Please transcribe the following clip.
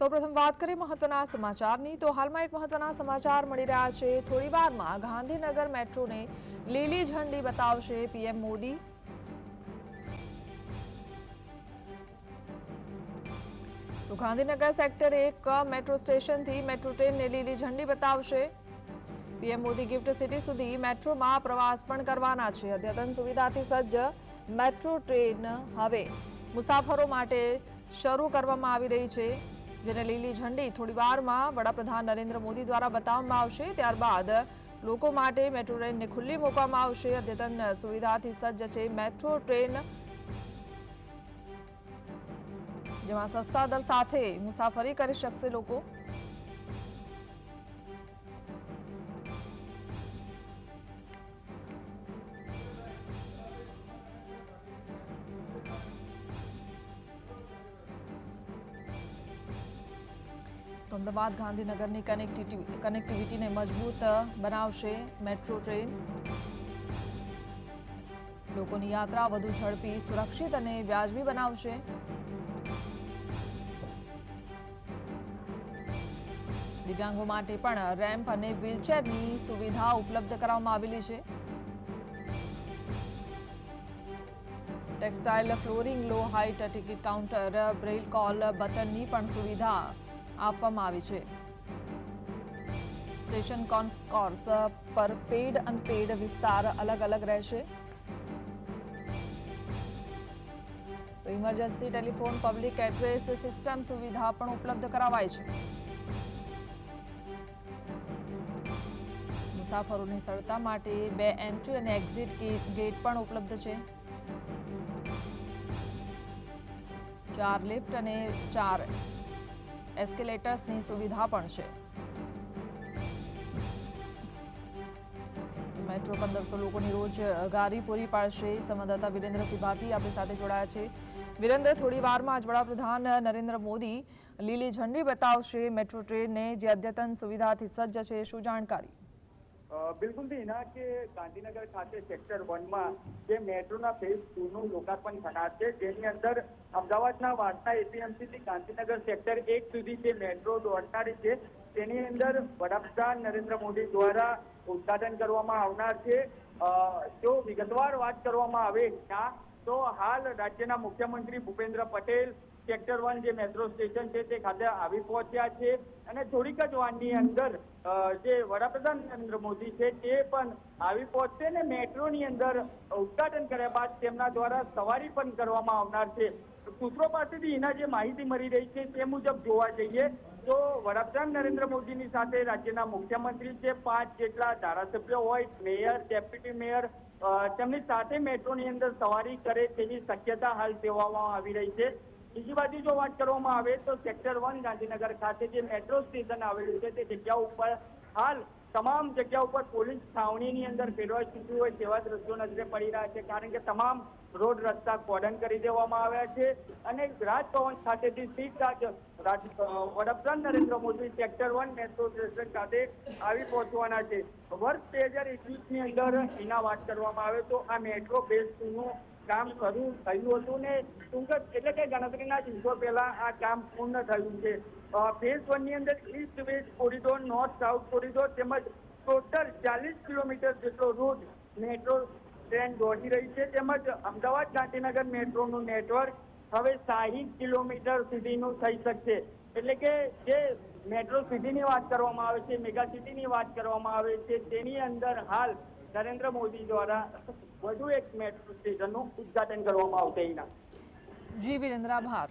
સૌપ્રથમ વાત કરીએ મહત્વના સમાચારની. તો હાલમાં એક મહત્વના સમાચાર મળી રહ્યા છે. થોડી વારમાં ગાંધીનગર મેટ્રોને લીલી ઝંડી બતાવશે પીએમ મોદી. તો ગાંધીનગર સેક્ટર એક મેટ્રો સ્ટેશનથી મેટ્રો ટ્રેનને લીલી ઝંડી બતાવશે. પીએમ મોદી ગિફ્ટ સિટી સુધી મેટ્રોમાં પ્રવાસ પણ કરવાના છે. અદ્યતન સુવિધાથી સજ્જ મેટ્રો ટ્રેન હવે મુસાફરો માટે શરૂ કરવામાં આવી રહી છે. જેને લીલી ઝંડી. થોડી વારમાં વડાપ્રધાન નરેન્દ્ર મોદી દ્વારા બતાવવામાં આવશે. ત્યારબાદ લોકો માટે મેટ્રો ટ્રેનને ખુલ્લી મૂકવામાં આવશે. અદ્યતન સુવિધાથી સજ્જ છે મેટ્રો ટ્રેન. જેમાં સસ્તા દર સાથે મુસાફરી કરી શકશે લોકો. તો અમદાવાદ ગાંધીનગરની કનેક્ટિવિટી કનેક્ટિવિટીને મજબૂત બનાવશે મેટ્રો ટ્રેન લોકોની યાત્રા વધુ ઝડપી, સુરક્ષિત અને વ્યાજબી બનાવશે. દિવ્યાંગો માટે પણ રેમ્પ અને વ્હીલચેરની સુવિધા ઉપલબ્ધ કરવામાં આવેલી છે. Textile flooring, low height, ticket counter braille call, બટનની પણ સુવિધા આપવામાં આવી છે. સ્ટેશન કોન્સકોર્સ પર પેડ અનપેડ વિસ્તાર અલગ અલગ રહેશે. તો emergency telephone public address system સુવિધા પણ ઉપલબ્ધ કરાવાય છે. મુસાફરોની સરળતા માટે બે એન્ટ્રી અને એક્ઝિટ ગેટ પણ ઉપલબ્ધ છે. ચાર લિફ્ટ અને ચાર એસ્કેલેટર્સની સુવિધા પણ છે. મેટ્રો પંદરસો લોકોની રોજ ગારી પૂરી પાડશે. સંવાદદાતા વિરેન્દ્રસિંહ ભાટી આપણી સાથે જોડાયા છે. વિરેન્દ્ર, થોડી વારમાં જ વડાપ્રધાન નરેન્દ્ર મોદી લીલી ઝંડી બતાવશે. મેટ્રો ટ્રેનને જે અદ્યતન સુવિધાથી સજ્જ છે, શું જાણકારી? બિલકુલ દિના કે ગાંધીનગર ખાતે સેક્ટર વનમાં જે મેટ્રોના ફેઝ ટુ નું લોકાર્પણ થનાર છે, જેની અંદર અમદાવાદના વાર્તા એપીએમસી થી ગાંધીનગર સેક્ટર એક સુધી જે મેટ્રો દોડનારી છે, તેની અંદર વડાપ્રધાન નરેન્દ્ર મોદી દ્વારા ઉદઘાટન કરવામાં આવનાર છે. જો વિગતવાર વાત કરવામાં આવે ત્યાં, તો હાલ રાજ્યના મુખ્યમંત્રી ભૂપેન્દ્ર પટેલ સેક્ટર વન જે મેટ્રો સ્ટેશન છે તે ખાતે આવી પહોંચ્યા છે અને થોડીક જ વારની અંદર જે વડાપ્રધાન નરેન્દ્ર મોદી છે તે પણ આવી પહોંચશે ને મેટ્રોની અંદર ઉદઘાટન કર્યા બાદ તેમના દ્વારા સવારી પણ કરવામાં આવનાર છે. સૂત્રો પાસેથી એના જે માહિતી મળી રહી છે તે મુજબ જોવા જઈએ તો વડાપ્રધાન નરેન્દ્ર મોદીની સાથે રાજ્યના મુખ્યમંત્રી છે, પાંચ જેટલા ધારાસભ્યો હોય, મેયર, ડેપ્યુટી મેયર તેમની સાથે મેટ્રોની અંદર સવારી કરે તેવી શક્યતા હાલ સેવામાં આવી રહી છે. બીજી બાજુ જો વાત કરવામાં આવે તો સેક્ટર વન ગાંધીનગર ખાતે જે મેટ્રો સ્ટેશન આવેલું છે, તે જગ્યા ઉપર હાલ તમામ જગ્યા ઉપર પોલીસ છાવણીની અંદર ફેરવાઈ ચૂક્યું હોય તેવા દ્રશ્યો નજરે પડી રહ્યા છે. કારણ કે તમામ રોડ રસ્તા કોર્ડન કરી દેવામાં આવ્યા છે અને રાજભવન ખાતેથી સીધા જ વડાપ્રધાન Narendra Modi sector one metro station ખાતે આવી પહોંચવાના છે. વર્ષ બે હજાર એકવીસની અંદર એના વાત કરવામાં આવે તો આ મેટ્રો બેઝ ટુનું કામ શરૂ થયું હતું ને ટૂંક એટલે કે ગણતરીના દિવસો પહેલા આ કામ પૂર્ણ થયું છે. ફેઝ વનની અંદર east west corridor north south corridor તેમજ ટોટલ ચાલીસ કિલોમીટર જેટલો રૂટ મેટ્રો ટ્રેન દોડી રહી છે. તેમજ અમદાવાદ ગાંધીનગર મેટ્રોનું નેટવર્ક હવે સાહીઠ કિલોમીટર સુધીનું થઈ શકશે. એટલે કે જે મેટ્રો સિટીની વાત કરવામાં આવે છે મેગા સિટીની વાત કરવામાં આવે છે, તેની અંદર હાલ નરેન્દ્ર મોદી દ્વારા વધુ એક મેટ્રો સ્ટેશનનું ઉદ્ઘાટન કરવામાં આવશે એના. જી વિરેન્દ્ર આભાર.